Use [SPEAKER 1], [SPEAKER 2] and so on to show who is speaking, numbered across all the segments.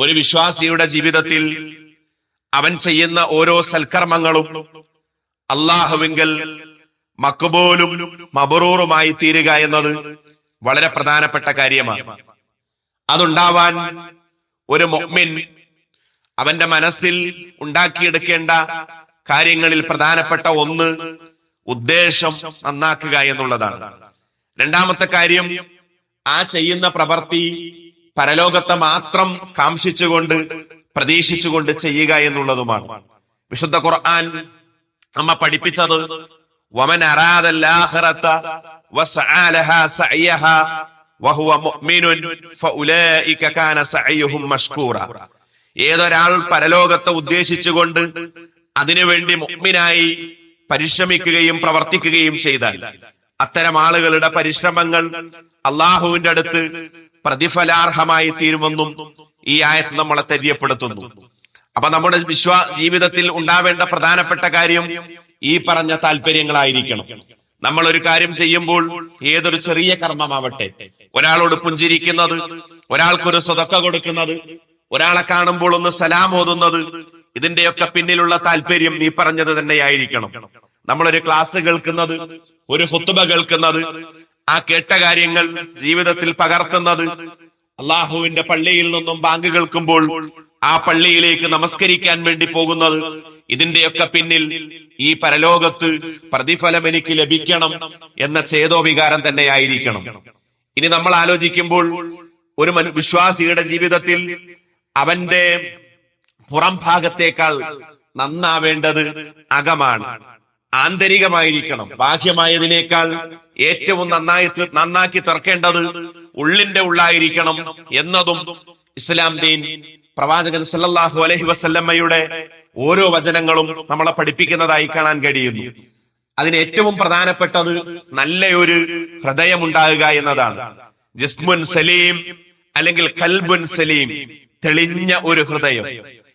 [SPEAKER 1] ഒരു വിശ്വാസിയുടെ ജീവിതത്തിൽ അവൻ ചെയ്യുന്ന ഓരോ സൽക്കർമ്മങ്ങളും അള്ളാഹുവിങ്കൽ മക്കുബോലും മബറൂറുമായി തീരുക എന്നത് വളരെ പ്രധാനപ്പെട്ട കാര്യമാണ്. അതുണ്ടാവാൻ ഒരു മൊഹ്മിൻ അവന്റെ മനസ്സിൽ ഉണ്ടാക്കിയെടുക്കേണ്ട കാര്യങ്ങളിൽ പ്രധാനപ്പെട്ട ഒന്ന് ഉദ്ദേശം നന്നാക്കുക എന്നുള്ളതാണ്. രണ്ടാമത്തെ കാര്യം ആ ചെയ്യുന്ന പ്രവൃത്തി പരലോകത്തെ മാത്രം കാംക്ഷിച്ചുകൊണ്ട് പ്രതീക്ഷിച്ചുകൊണ്ട് ചെയ്യുക എന്നുള്ളതുമാണ്. വിശുദ്ധ ഖുർആൻ നമ്മ പഠിപ്പിച്ചത് വമൻ ഏതൊരാൾ പരലോകത്തെ ഉദ്ദേശിച്ചുകൊണ്ട് അതിനുവേണ്ടി മുഅ്മിനായി പരിശ്രമിക്കുകയും പ്രവർത്തിക്കുകയും ചെയ്താൽ അത്തരം ആളുകളുടെ പരിശ്രമങ്ങൾ അള്ളാഹുവിന്റെ അടുത്ത് പ്രതിഫലാർഹമായി തീരുമെന്നും ഈ ആയത്ത് നമ്മളെ തെര്യപ്പെടുത്തുന്നു. അപ്പൊ നമ്മുടെ വിശ്വ ജീവിതത്തിൽ ഉണ്ടാവേണ്ട പ്രധാനപ്പെട്ട കാര്യം ഈ പറഞ്ഞ താല്പര്യങ്ങളായിരിക്കണം നമ്മൾ ഒരു കാര്യം ചെയ്യുമ്പോൾ ഏതൊരു ചെറിയ കർമ്മമാവട്ടെ ഒരാളോട് പുഞ്ചിരിക്കുന്നത് ഒരാൾക്കൊരു സ്വതക്ക കൊടുക്കുന്നത് ഒരാളെ കാണുമ്പോൾ ഒന്ന് സലാം ഓതുന്നത് ഇതിന്റെയൊക്കെ പിന്നിലുള്ള താല്പര്യം നീ പറഞ്ഞത് തന്നെയായിരിക്കണം. നമ്മളൊരു ക്ലാസ് കേൾക്കുന്നത് ഒരു ഹുത്തുബ കേൾക്കുന്നത് ആ കേട്ട കാര്യങ്ങൾ ജീവിതത്തിൽ പകർത്തുന്നത് അള്ളാഹുവിന്റെ പള്ളിയിൽ നിന്നും ബാങ്ക് കേൾക്കുമ്പോൾ ആ പള്ളിയിലേക്ക് നമസ്കരിക്കാൻ വേണ്ടി പോകുന്നത് ഇതിന്റെയൊക്കെ പിന്നിൽ ഈ പരലോകത്ത് പ്രതിഫലം എനിക്ക് ലഭിക്കണം എന്ന ചേതോവികാരം തന്നെയായിരിക്കണം. ഇനി നമ്മൾ ആലോചിക്കുമ്പോൾ ഒരു വിശ്വാസിയുടെ ജീവിതത്തിൽ അവന്റെ പുറം ഭാഗത്തേക്കാൾ നന്നാവേണ്ടത് അകമാണ്. ആന്തരികമായിരിക്കണം. ബാഹ്യമായതിനേക്കാൾ ഏറ്റവും നന്നായിട്ട് നന്നാക്കി തീർക്കേണ്ടത് ഉള്ളിന്റെ ഉള്ളായിരിക്കണം എന്നതും ഇസ്ലാം ദീൻ പ്രവാചകൻ സല്ലല്ലാഹു അലൈഹി വസല്ലമ്മയുടെ ഓരോ വചനങ്ങളും നമ്മളെ പഠിപ്പിക്കുന്നതായി കാണാൻ കഴിയുന്നു. അതിന് ഏറ്റവും പ്രധാനപ്പെട്ടത് നല്ലൊരു ഹൃദയമുണ്ടാകുക എന്നതാണ്. ജിസ്മുൻ സലീം അല്ലെങ്കിൽ കൽബുൻ സലീം തെളിഞ്ഞ ഒരു ഹൃദയം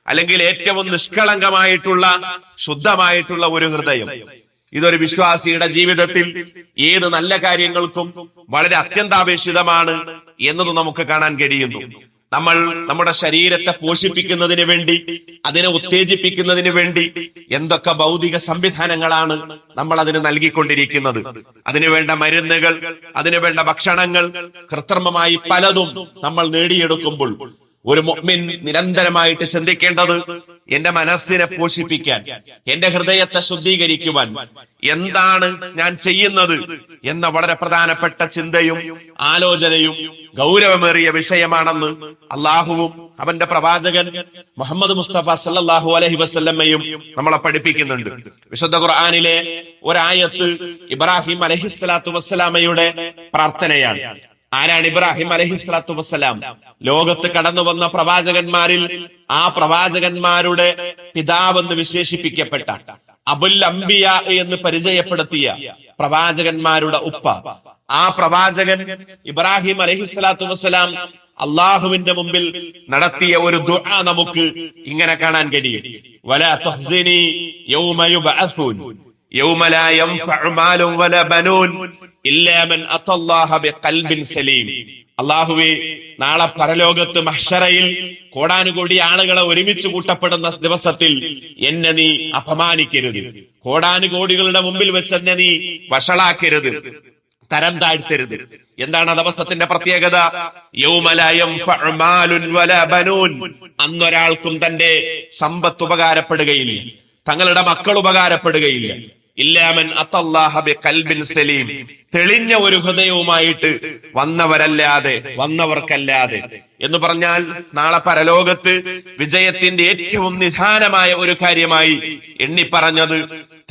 [SPEAKER 1] അല്ലെങ്കിൽ ഏറ്റവും നിഷ്കളങ്കമായിട്ടുള്ള ശുദ്ധമായിട്ടുള്ള ഒരു ഹൃദയം. ഇതൊരു വിശ്വാസിയുടെ ജീവിതത്തിൽ ഏത് നല്ല കാര്യങ്ങൾക്കും വളരെ അത്യന്താപേക്ഷിതമാണ് എന്നത് നമുക്ക് കാണാൻ കഴിയുന്നു. നമ്മൾ നമ്മുടെ ശരീരത്തെ പോഷിപ്പിക്കുന്നതിന് വേണ്ടി അതിനെ ഉത്തേജിപ്പിക്കുന്നതിന് വേണ്ടി എന്തൊക്കെ ഭൗതിക സംവിധാനങ്ങളാണ് നമ്മൾ അതിന് നൽകിക്കൊണ്ടിരിക്കുന്നത്. അതിനുവേണ്ട മരുന്നുകൾ അതിനുവേണ്ട ഭക്ഷണങ്ങൾ കൃത്രിമമായി പലതും നമ്മൾ നേടിയെടുക്കുമ്പോൾ ഒരു മുഅ്മിൻ നിരന്തരമായിട്ട് ചിന്തിക്കേണ്ടത് എന്റെ മനസ്സിനെ പോഷിപ്പിക്കാൻ എന്റെ ഹൃദയത്തെ ശുദ്ധീകരിക്കുവാൻ എന്താണ് ഞാൻ ചെയ്യുന്നത് എന്ന വളരെ പ്രധാനപ്പെട്ട ചിന്തയും ആലോചനയും ഗൗരവമേറിയ വിഷയമാണെന്ന് അള്ളാഹുവും അവന്റെ പ്രവാചകൻ മുഹമ്മദ് മുസ്തഫ സല്ലാഹു അലഹി വസ്ല്ലമ്മയും നമ്മളെ പഠിപ്പിക്കുന്നുണ്ട്. വിശുദ്ധ ഖുർആാനിലെ ഒരായത്ത് ഇബ്രാഹിം അലഹിസ്ലാത്തു വസ്സലാമയുടെ പ്രാർത്ഥനയാണ്. ആരാണ് ഇബ്രാഹിം അലഹിസ്ലാത്തു വസ്സലാം? ലോകത്ത് കടന്നു വന്ന പ്രവാചകന്മാരിൽ ആ പ്രവാചകന്മാരുടെ പിതാവെന്ന് വിശേഷിപ്പിക്കപ്പെട്ട അബുൽ അംബിയ എന്ന് പരിചയപ്പെടുത്തിയ പ്രവാചകന്മാരുടെ ഉപ്പ. ആ പ്രവാചകൻ ഇബ്രാഹിം അലഹിസ്ലാത്തു വസ്സലാം അള്ളാഹുവിന്റെ മുമ്പിൽ നടത്തിയ ഒരു ദുആ നമുക്ക് ഇങ്ങനെ കാണാൻ കഴിയും. വലാ യൗമ യൗമ ലാ യൻഫഉ വലാ ബനൂൻ. ഇല്ലാ മൻ അത്തല്ലാഹ ബിഖൽബിൻ സലീം. നാളെ പരലോകത്ത് മഹ്ഷറയിൽ കോടാനുകോടി ആളുകളെ ഒരുമിച്ച് കൂട്ടപ്പെടുന്ന ദിവസത്തിൽ എന്നെ നീ അപമാനിക്കരുത്. കോടാനുകോടികളുടെ മുമ്പിൽ വെച്ച് എന്നെ നീ വഷളാക്കരുത്. തരം താഴ്ത്തരുത്. എന്താണ് ദിവസത്തിന്റെ പ്രത്യേകത? യൗമലയം അന്നൊരാൾക്കും തന്റെ സമ്പത്ത് ഉപകാരപ്പെടുകയില്ല. തങ്ങളുടെ മക്കൾ ഉപകാരപ്പെടുകയില്ല. ഇല്ലാമൻ കൽബിൻ സലീം. തെളിഞ്ഞ ഒരു ഹൃദയവുമായിട്ട് വന്നവരല്ലാതെ വന്നവർക്കല്ലാതെ. എന്ന് പറഞ്ഞാൽ നാളെ പരലോകത്ത് വിജയത്തിന്റെ ഏറ്റവും നിധാനമായ ഒരു കാര്യമായി എണ്ണി പറഞ്ഞത്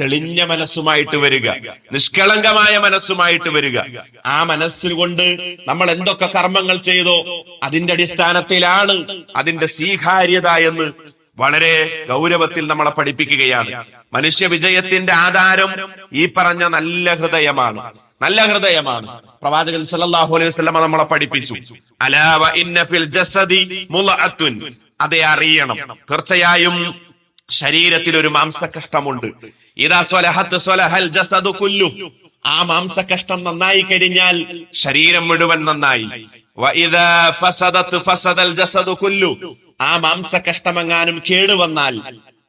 [SPEAKER 1] തെളിഞ്ഞ മനസ്സുമായിട്ട് വരിക നിഷ്കളങ്കമായ മനസ്സുമായിട്ട് വരിക. ആ മനസ്സുകൊണ്ട് നമ്മൾ എന്തൊക്കെ കർമ്മങ്ങൾ ചെയ്തോ അതിന്റെ അടിസ്ഥാനത്തിലാണ് അതിന്റെ സ്വീകാര്യത എന്ന് വളരെ ഗൗരവത്തിൽ നമ്മളെ പഠിപ്പിക്കുകയാണ്. മനുഷ്യ വിജയത്തിന്റെ ആധാരം ഈ പറഞ്ഞ നല്ല ഹൃദയമാണ്. നല്ല ഹൃദയമാണ്. പ്രവാചകൻ സല്ലല്ലാഹു അലൈഹി വസല്ലമ നമ്മളെ പഠിപ്പിച്ചു. അലാവ ഇന്ന ഫിൽ ജസദി മുലഅത്തുൻ അതെ അറിയണം. തീർച്ചയായും ശരീരത്തിൽ ഒരു മാംസകഷ്ടമുണ്ട് ഇതാ സ്വലഹത്ത് സ്വലഹൽ ജസദു കുല്ലു. ആ മാംസകഷ്ടം നന്നായി കഴിഞ്ഞാൽ ശരീരം മുഴുവൻ നന്നായി. ഫസദത്ത് ഫസദൽ ജസദു കുല്ലു. ആ മാംസ കഷ്ടമെങ്ങാനും കേടുവന്നാൽ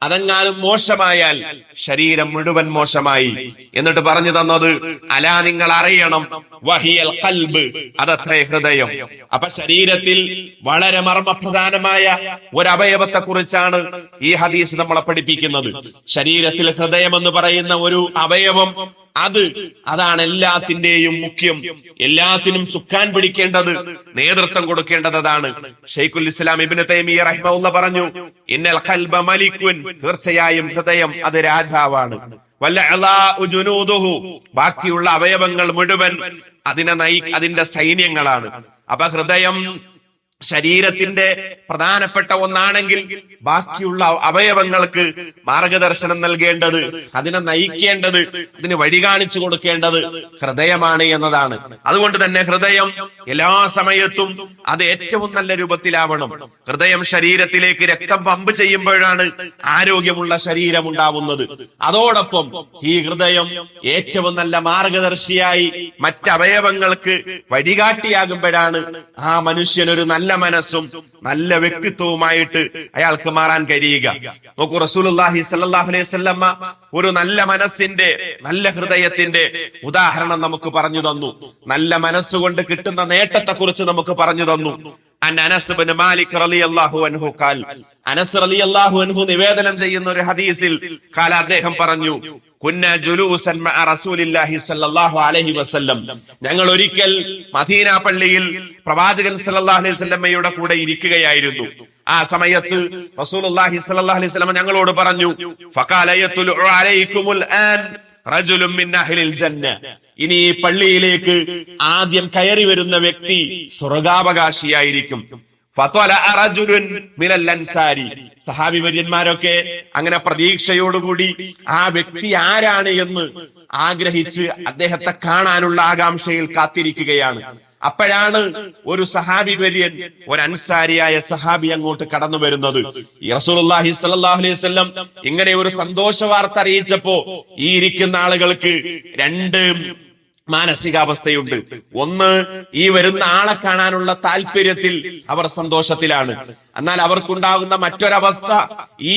[SPEAKER 1] അതെങ്ങാനും മോശമായാൽ ശരീരം മുഴുവൻ മോശമായി. എന്നിട്ട് പറഞ്ഞു തന്നത് അലാ നിങ്ങൾ അറിയണം വഹിയൽ കൽബ് അതത്രേ ഹൃദയം. അപ്പൊ ശരീരത്തിൽ വളരെ മർമ്മപ്രധാനമായ ഒരു അവയവത്തെ കുറിച്ചാണ് ഈ ഹദീസ് നമ്മളെ പഠിപ്പിക്കുന്നത്. ശരീരത്തിൽ ഹൃദയം എന്ന് പറയുന്ന ഒരു അവയവം അത് അതാണ് എല്ലാത്തിന്റെയും മുഖ്യം. എല്ലാത്തിനും ചുക്കാൻ പിടിക്കേണ്ടത് നേതൃത്വം കൊടുക്കേണ്ടത് അതാണ് ഷെയ്ഖുൽ ഇസ്ലാം ഇബിന് തൈമിയ റഹ്മുള്ള പറഞ്ഞു ഇന്നൽ ഖൽബ മലിക്കുൻ. തീർച്ചയായും ഹൃദയം അത് രാജാവാണ്. ബാക്കിയുള്ള അവയവങ്ങൾ മുഴുവൻ അതിനെ നയി അതിന്റെ സൈന്യങ്ങളാണ്. അപ്പൊ ഹൃദയം ശരീരത്തിന്റെ പ്രധാനപ്പെട്ട ഒന്നാണെങ്കിൽ ബാക്കിയുള്ള അവയവങ്ങൾക്ക് മാർഗദർശനം നൽകേണ്ടത് അതിനെ നയിക്കേണ്ടത് അതിന് വഴി കാണിച്ചു കൊടുക്കേണ്ടത് ഹൃദയമാണ് എന്നതാണ്. അതുകൊണ്ട് തന്നെ ഹൃദയം എല്ലാ സമയത്തും അത് ഏറ്റവും നല്ല രൂപത്തിലാവണം. ഹൃദയം ശരീരത്തിലേക്ക് രക്തം പമ്പ് ചെയ്യുമ്പോഴാണ് ആരോഗ്യമുള്ള ശരീരം ഉണ്ടാവുന്നത്. അതോടൊപ്പം ഈ ഹൃദയം ഏറ്റവും നല്ല മാർഗദർശിയായി മറ്റവയവങ്ങൾക്ക് വഴികാട്ടിയാകുമ്പോഴാണ് ആ മനുഷ്യനൊരു നല്ല മനസ്സും നല്ല വ്യക്തിത്വവുമായിട്ട് അയാൾക്ക് മാറാൻ കഴിയുക. നോക്കൂ റസൂലുള്ളാഹി സല്ലല്ലാഹു അലൈഹി ഒരു നല്ല മനസ്സിന്റെ നല്ല ഹൃദയത്തിന്റെ ഉദാഹരണം നമുക്ക് പറഞ്ഞു തന്നു. നല്ല മനസ്സുകൊണ്ട് കിട്ടുന്ന നേട്ടത്തെ കുറിച്ച് നമുക്ക് പറഞ്ഞു തന്നു. അനസ് നിവേദനം ചെയ്യുന്ന ഒരു ഹദീസിൽ കാല അദ്ദേഹം പറഞ്ഞു ഞങ്ങൾ ഒരിക്കൽ മദീന പള്ളിയിൽ പ്രവാചകൻ സല്ലല്ലാഹു വസല്ലമയുടെ കൂടെ ഇരിക്കുകയായിരുന്നു. ആ സമയത്ത് റസൂലുള്ളാഹി വസല്ലം ഞങ്ങളോട് പറഞ്ഞു ഇനി ഈ പള്ളിയിലേക്ക് ആദ്യം കയറി വരുന്ന വ്യക്തി സ്വർഗാവകാശിയായിരിക്കും. സഹാബി വര്യന്മാരൊക്കെ അങ്ങനെ പ്രതീക്ഷയോടുകൂടി ആ വ്യക്തി ആരാണ് എന്ന് ആഗ്രഹിച്ച് അദ്ദേഹത്തെ കാണാനുള്ള ആകാംക്ഷയിൽ കാത്തിരിക്കുകയാണ്. അപ്പോഴാണ് ഒരു സഹാബി വര്യൻ ഒരു അൻസാരിയായ സഹാബി അങ്ങോട്ട് കടന്നു വരുന്നത്. റസൂലുള്ളാഹി സ്വല്ലല്ലാഹു അലൈഹി വസല്ലം ഇങ്ങനെ ഒരു സന്തോഷ വാർത്ത അറിയിച്ചപ്പോ ഈ ഇരിക്കുന്ന ആളുകൾക്ക് രണ്ട് മാനസികാവസ്ഥയുണ്ട്. ഒന്ന് ഈ വരുന്ന ആളെ കാണാനുള്ള താല്പര്യത്തിൽ അവർ സന്തോഷത്തിലാണ്. എന്നാൽ അവർക്കുണ്ടാകുന്ന മറ്റൊരവസ്ഥ ഈ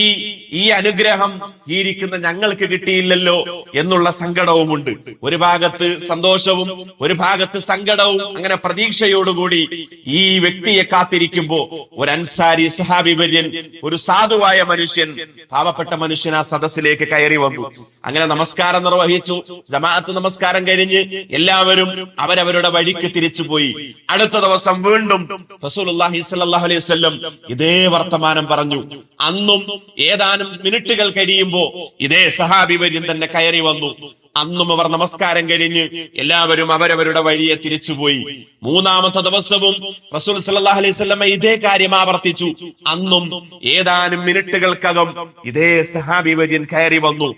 [SPEAKER 1] ഈ അനുഗ്രഹം ഈ ഇരിക്കുന്ന ഞങ്ങൾക്ക് കിട്ടിയില്ലല്ലോ എന്നുള്ള സങ്കടവുമുണ്ട്. ഒരു ഭാഗത്ത് സന്തോഷവും ഒരു ഭാഗത്ത് സങ്കടവും അങ്ങനെ പ്രതീക്ഷയോടുകൂടി ഈ വ്യക്തിയെ കാത്തിരിക്കുമ്പോ ഒരു അൻസാരി സഹാബി വര്യൻ ഒരു സാധുവായ മനുഷ്യൻ പാവപ്പെട്ട മനുഷ്യൻ ആ സദസ്സിലേക്ക് കയറി വന്നു. അങ്ങനെ നമസ്കാരം നിർവഹിച്ചു. ജമാഅത്ത് നമസ്കാരം കഴിഞ്ഞ് എല്ലാവരും അവരവരുടെ വഴിക്ക് തിരിച്ചുപോയി. അടുത്ത ദിവസം വീണ്ടും സ്വല്ലല്ലാഹു അലൈഹി വസല്ലം ഇതേ വർത്തമാനം പറഞ്ഞു. അന്നും ഏതാനും മിനിറ്റുകൾ കഴിയുമ്പോ ഇതേ സഹാബി വര്യം തന്നെ കയറി വന്നു. അന്നും അവർ നമസ്കാരം കഴിഞ്ഞ് എല്ലാവരും അവരവരുടെ വഴിയെ തിരിച്ചുപോയി. മൂന്നാമത്തെ ദിവസവും റസൂൽ സല്ലല്ലാഹു അലൈഹി വസല്ലമ ഇതേ കാര്യം ആവർത്തിച്ചു. അന്നും ഏതാനും മിനിറ്റുകൾക്കകം ഇതേ സഹാബി വര്യൻ കയറി വന്നു.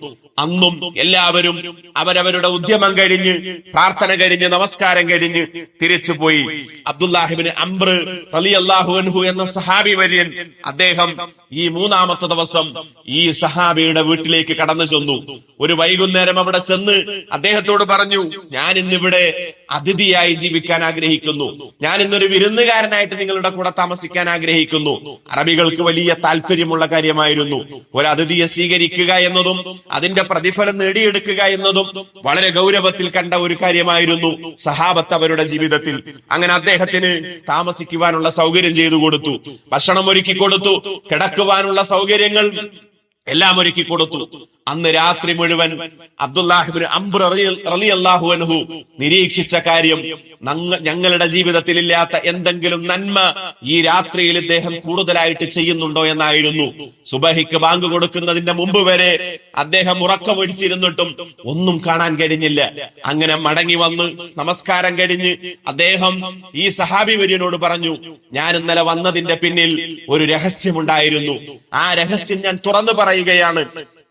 [SPEAKER 1] അന്നും എല്ലാവരും അവരവരുടെ ഉദ്യമം കഴിഞ്ഞ് പ്രാർത്ഥന കഴിഞ്ഞ് നമസ്കാരം കഴിഞ്ഞ് തിരിച്ചുപോയി. അബ്ദുല്ലാഹിബിന് അംബ്ര റളിയല്ലാഹു അൻഹു എന്ന സഹാബി വര്യൻ അദ്ദേഹം ഈ മൂന്നാമത്തെ ദിവസം ഈ സഹാബിയുടെ വീട്ടിലേക്ക് കടന്നു ചെന്നു. ഒരു വൈകുന്നേരം അവിടെ ചെന്ന് അദ്ദേഹത്തോട് പറഞ്ഞു ഞാൻ ഇന്നിവിടെ അതിഥിയായി ജീവിക്കാൻ ആഗ്രഹിക്കുന്നു. ഞാൻ ഇന്നൊരു വിരുന്നുകാരനായിട്ട് നിങ്ങളുടെ കൂടെ താമസിക്കാൻ ആഗ്രഹിക്കുന്നു. അറബികൾക്ക് വലിയ താല്പര്യമുള്ള കാര്യമായിരുന്നു. ഒരു അതിഥിയെ സ്വീകരിക്കുക എന്നതും അതിന്റെ പ്രതിഫലം നേടിയെടുക്കുക എന്നതും വളരെ ഗൗരവത്തിൽ കണ്ട ഒരു കാര്യമായിരുന്നു സഹാബത്ത് അവരുടെ ജീവിതത്തിൽ. അങ്ങനെ അദ്ദേഹത്തിന് താമസിക്കുവാനുള്ള സൗകര്യം ചെയ്തു കൊടുത്തു. ഭക്ഷണം ഒരുക്കി കൊടുത്തു. കിടക്കുവാനുള്ള സൗകര്യങ്ങൾ എല്ലാം ഒരുക്കി കൊടുത്തു. അന്ന് രാത്രി മുഴുവൻ അബ്ദുല്ലാഹിബിൻ അംബ്ര റളിയല്ലാഹു അൻഹു നിരീക്ഷിച്ച കാര്യം ഞങ്ങളുടെ ജീവിതത്തിൽ ഇല്ലാത്ത എന്തെങ്കിലും നന്മ ഈ രാത്രിയിൽ ഇദ്ദേഹം കൂടുതലായിട്ട് ചെയ്യുന്നുണ്ടോ എന്നായിരുന്നു. സുബഹിക്ക് ബാങ്ക് കൊടുക്കുന്നതിന്റെ മുമ്പ് വരെ അദ്ദേഹം ഉറക്കമൊഴിച്ചിരുന്നിട്ടും ഒന്നും കാണാൻ കഴിഞ്ഞില്ല. അങ്ങനെ മടങ്ങി വന്ന് നമസ്കാരം കഴിഞ്ഞ് അദ്ദേഹം ഈ സഹാബി വര്യനോട് പറഞ്ഞു ഞാൻ ഇന്നലെ വന്നതിന്റെ പിന്നിൽ ഒരു രഹസ്യമുണ്ടായിരുന്നു. ആ രഹസ്യം ഞാൻ തുറന്നു പറയുകയാണ്.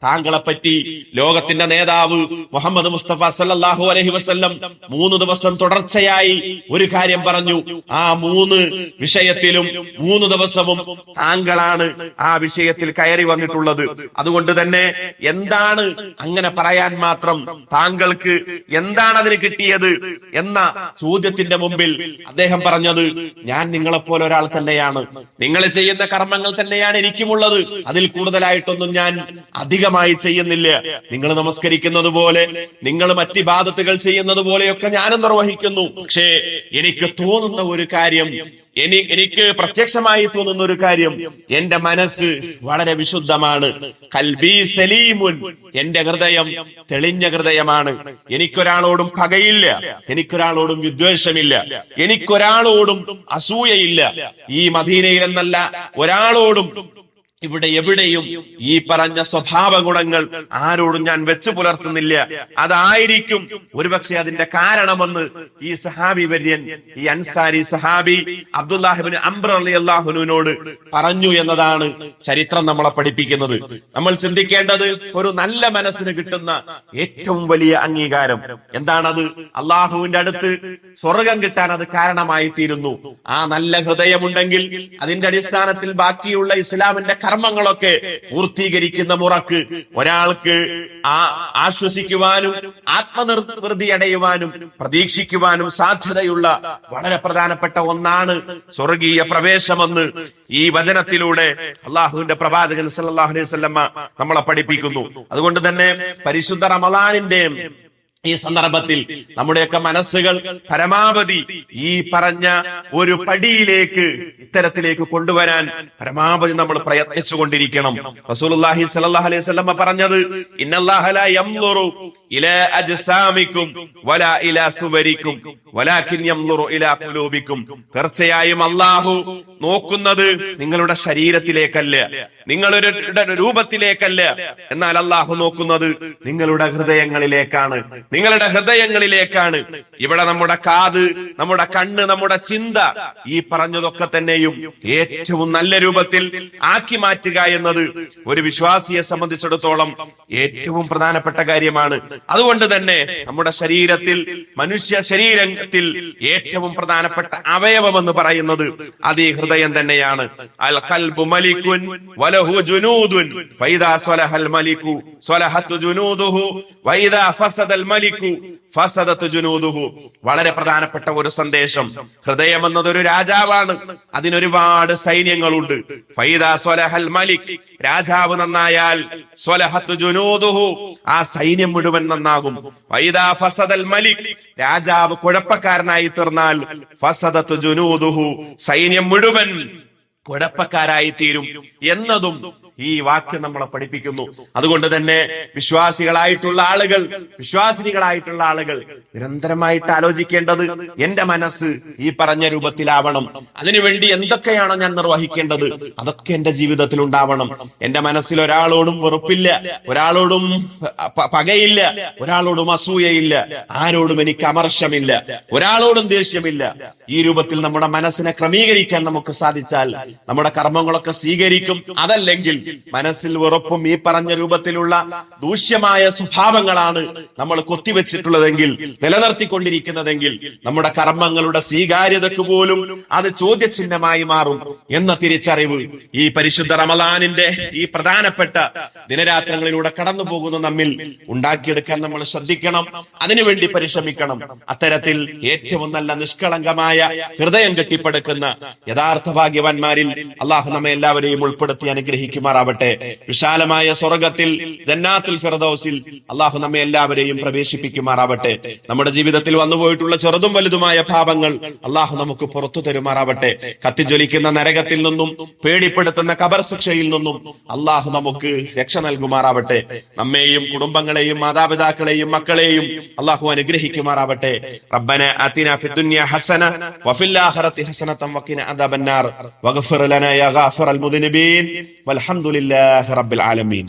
[SPEAKER 1] താങ്കളെ പറ്റി ലോകത്തിന്റെ നേതാവ് മുഹമ്മദ് മുസ്തഫ സല്ലാഹു അലഹി വസ്ല്ലം മൂന്ന് ദിവസം തുടർച്ചയായി ഒരു കാര്യം പറഞ്ഞു. ആ മൂന്ന് വിഷയത്തിലും മൂന്ന് ദിവസവും താങ്കളാണ് ആ വിഷയത്തിൽ കയറി വന്നിട്ടുള്ളത്. അതുകൊണ്ട് തന്നെ എന്താണ് അങ്ങനെ പറയാൻ മാത്രം താങ്കൾക്ക് എന്താണ് അതിന് കിട്ടിയത് എന്ന ചോദ്യത്തിന്റെ മുമ്പിൽ അദ്ദേഹം പറഞ്ഞത് ഞാൻ നിങ്ങളെപ്പോലെ ഒരാൾ തന്നെയാണ്. നിങ്ങൾ ചെയ്യുന്ന കർമ്മങ്ങൾ തന്നെയാണ് എനിക്കുമുള്ളത്. അതിൽ കൂടുതലായിട്ടൊന്നും ഞാൻ അധികമായി ചെയ്യുന്നില്ല. നിങ്ങൾ നമസ്കരിക്കുന്നത് പോലെ നിങ്ങൾ മറ്റു ബാധത്തുകൾ ചെയ്യുന്നത് പോലെയൊക്കെ ഞാനും നിർവഹിക്കുന്നു. പക്ഷേ എനിക്ക് തോന്നുന്ന ഒരു കാര്യം എനി എനിക്ക് പ്രത്യക്ഷമായി തോന്നുന്ന ഒരു കാര്യം എന്റെ മനസ്സ് വളരെ വിശുദ്ധമാണ്. കൽബി സലീമുൻ എന്റെ ഹൃദയം തെളിഞ്ഞ ഹൃദയമാണ്. എനിക്കൊരാളോടും പകയില്ല എനിക്കൊരാളോടും വിദ്വേഷമില്ല എനിക്കൊരാളോടും അസൂയയില്ല. ഈ മദീനയിലെന്നല്ല ഒരാളോടും ഇവിടെ എവിടെയും ഈ പറഞ്ഞ സ്വഭാവ ഗുണങ്ങൾ ആരോടും ഞാൻ വെച്ചു പുലർത്തുന്നില്ല. അതായിരിക്കും ഒരുപക്ഷെ അതിന്റെ കാരണമെന്ന് ഈ സഹാബി വര്യൻ ഈ അൻസാരി സഹാബി അബ്ദുല്ലാഹിബിന് അംബ്ര അലി അള്ളാഹുനുവിനോട് പറഞ്ഞു എന്നതാണ് ചരിത്രം നമ്മളെ പഠിപ്പിക്കുന്നത്. നമ്മൾ ചിന്തിക്കേണ്ടത് ഒരു നല്ല മനസ്സിന് കിട്ടുന്ന ഏറ്റവും വലിയ അംഗീകാരം എന്താണത്? അള്ളാഹുവിന്റെ അടുത്ത് സ്വർഗം കിട്ടാൻ അത് കാരണമായി തീരുന്നു ആ നല്ല ഹൃദയമുണ്ടെങ്കിൽ അതിന്റെ അടിസ്ഥാനത്തിൽ ബാക്കിയുള്ള ഇസ്ലാമിന്റെ കർമ്മങ്ങളൊക്കെ പൂർത്തീകരിക്കുന്ന മുറക്ക് ഒരാൾക്ക് ആ ആശ്വസിക്കുവാനും ആത്മനിർവൃതി അടയുവാനും പ്രതീക്ഷിക്കുവാനും സാധ്യതയുള്ള വളരെ പ്രധാനപ്പെട്ട ഒന്നാണ് സ്വർഗീയ പ്രവേശമെന്ന് ഈ വചനത്തിലൂടെ അള്ളാഹുവിന്റെ പ്രവാചകൻ സല്ലല്ലാഹു അലൈഹി നമ്മളെ പഠിപ്പിക്കുന്നു. അതുകൊണ്ട് തന്നെ പരിശുദ്ധ റമദാനിന്റെ ഈ സന്ദർഭത്തിൽ നമ്മുടെയൊക്കെ മനസ്സുകൾ പരമാവധി ഈ പറഞ്ഞ ഒരു പടിയിലേക്ക് ഇത്തരത്തിലേക്ക് കൊണ്ടുവരാൻ പരമാവധി നമ്മൾ പ്രയത്നിച്ചു കൊണ്ടിരിക്കണം റസൂലുള്ളാഹി സ്വല്ലല്ലാഹു അലൈഹി വസല്ലം പറഞ്ഞത് ഇന്നല്ലാഹ ഇലാ വലാ ഇലാ ഇലാ ഖുലൂബിക്കും. തീർച്ചയായും അല്ലാഹു നോക്കുന്നത് നിങ്ങളുടെ ശരീരത്തിലേക്കല്ല നിങ്ങളുടെ രൂപത്തിലേക്കല്ല. എന്നാൽ അല്ലാഹു നോക്കുന്നത് നിങ്ങളുടെ ഹൃദയങ്ങളിലേക്കാണ്. നിങ്ങളുടെ ഹൃദയങ്ങളിലേക്കാണ്. ഇവിടെ നമ്മുടെ കാത് നമ്മുടെ കണ്ണ് നമ്മുടെ ചിന്ത ഈ പറഞ്ഞതൊക്കെ തന്നെയും ഏറ്റവും നല്ല രൂപത്തിൽ ആക്കി മാറ്റുക എന്നത് ഒരു വിശ്വാസിയെ സംബന്ധിച്ചിടത്തോളം ഏറ്റവും പ്രധാനപ്പെട്ട കാര്യമാണ്. അതുകൊണ്ട് തന്നെ നമ്മുടെ ശരീരത്തിൽ മനുഷ്യ ശരീരത്തിൽ ഏറ്റവും പ്രധാനപ്പെട്ട അവയവം എന്ന് പറയുന്നത് അത് ഈ ഹൃദയം തന്നെയാണ്. അൽ കൽബു മലിക്കുൻ വലഹു ജുനൂദുൻ. ഫൈദാ സ്വലഹൽ മലിക്കു സ്വലഹത്തു ജുനൂദുഹു. വൈദാ ഫസദൽ മലിക്കു ഫസദത്ത് ജുനൂദുഹു. വളരെ പ്രധാനപ്പെട്ട ഒരു സന്ദേശം. ഹൃദയം എന്നതൊരു രാജാവാണ്. അതിനൊരുപാട് സൈന്യങ്ങളുണ്ട്. ഫൈദാ സ്വലഹൽ മലിക്. രാജാവ് നന്നായാൽ സ്വലഹത്ത് ജുനൂദുഹു. ആ സൈന്യം മുഴുവൻ നന്നാകും. ഫൈദാ ഫസദൽ മലിക്. രാജാവ് കുഴപ്പക്കാരനായി തീർന്നാൽ ഫസദത്ത് ജുനൂദുഹു. സൈന്യം മുഴുവൻ കുഴപ്പക്കാരായി തീരും. എന്നതും ഈ വാക്യം നമ്മളെ പഠിപ്പിക്കുന്നു. അതുകൊണ്ട് തന്നെ വിശ്വാസികളായിട്ടുള്ള ആളുകൾ വിശ്വാസിനികളായിട്ടുള്ള ആളുകൾ നിരന്തരമായിട്ട് ആലോചിക്കേണ്ടത് എന്റെ മനസ്സ് ഈ പറഞ്ഞ രൂപത്തിലാവണം. അതിനുവേണ്ടി എന്തൊക്കെയാണോ ഞാൻ നിർവഹിക്കേണ്ടത്? അതൊക്കെ എന്റെ ജീവിതത്തിൽ ഉണ്ടാവണം. എന്റെ മനസ്സിൽ ഒരാളോടും വെറുപ്പില്ല ഒരാളോടും പകയില്ല ഒരാളോടും അസൂയയില്ല ആരോടും എനിക്ക് അമർഷമില്ല ഒരാളോടും ദേഷ്യമില്ല. ഈ രൂപത്തിൽ നമ്മുടെ മനസ്സിനെ ക്രമീകരിക്കാൻ നമുക്ക് സാധിച്ചാൽ നമ്മുടെ കർമ്മങ്ങളൊക്കെ സ്വീകരിക്കും. അതല്ലെങ്കിൽ മനസ്സിൽ ഉറപ്പും ഈ പറഞ്ഞ രൂപത്തിലുള്ള ദൂഷ്യമായ സ്വഭാവങ്ങളാണ് നമ്മൾ കൊത്തിവെച്ചിട്ടുള്ളതെങ്കിൽ നിലനിർത്തിക്കൊണ്ടിരിക്കുന്നതെങ്കിൽ നമ്മുടെ കർമ്മങ്ങളുടെ സ്വീകാര്യതയ്ക്ക് പോലും അത് ചോദ്യചിഹ്നമായി മാറും എന്ന തിരിച്ചറിവ് ഈ പരിശുദ്ധ റമദാനിന്റെ ഈ പ്രധാനപ്പെട്ട ദിനരാത്രങ്ങളിലൂടെ കടന്നു പോകുന്ന നമ്മിൽ ഉണ്ടാക്കിയെടുക്കാൻ നമ്മൾ ശ്രദ്ധിക്കണം. അതിനുവേണ്ടി പരിശ്രമിക്കണം. അത്തരത്തിൽ ഏറ്റവും നല്ല നിഷ്കളങ്കമായ ഹൃദയം കെട്ടിപ്പടുക്കുന്ന യഥാർത്ഥ ഭാഗ്യവാന്മാരിൽ അള്ളാഹു നമ്മെ എല്ലാവരെയും ഉൾപ്പെടുത്തി അനുഗ്രഹിക്കുമാറാവട്ടെ വിശാലമായ സ്വർഗത്തിൽ ജന്നാത്തുൽ ഫിറദൌസിൽ അള്ളാഹു നമ്മെ എല്ലാവരെയും പ്രവേശിപ്പിക്കുമാറാവട്ടെ. നമ്മുടെ ജീവിതത്തിൽ വന്നുപോയിട്ടുള്ള ചെറുതും വലുതുമായ പാപങ്ങൾ അള്ളാഹു നമുക്ക് പുറത്തു തരുമാറാവട്ടെ. കത്തിജ്വലിക്കുന്ന നരകത്തിൽ നിന്നും പേടിപ്പെടുത്തുന്ന കബർ ശിക്ഷയിൽ നിന്നും അള്ളാഹു നമുക്ക് രക്ഷ നൽകുമാറാവട്ടെ. നമ്മെയും കുടുംബങ്ങളെയും മാതാപിതാക്കളെയും മക്കളെയും അള്ളാഹു അനുഗ്രഹിക്കുമാറാവട്ടെ. റബ്ബന ആതിന ഫിദ്ദുനിയ ഹസന വഫിൽ ആഖിറതി ഹസനതൻ വഖിന അദാബന്നാർ. വഗ്ഫിർ ലനാ യാ ഗാഫിറൽ മുദ്നിബീൻ. لله رب العالمين.